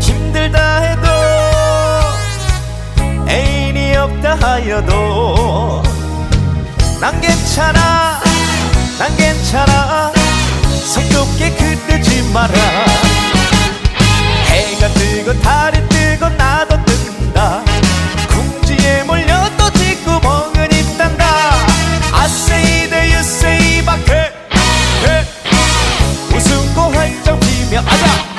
힘들다 해도 애인이 없다 하여도 난 괜찮아 난 괜찮아. 속 좁게 그르지 마라. 해가 뜨고 달이 뜨고 나도 뜬다. 궁지에 몰려 또 뒷구멍은 있단다. I say that you say back hey, hey. 웃음고 활짝 피며 아자!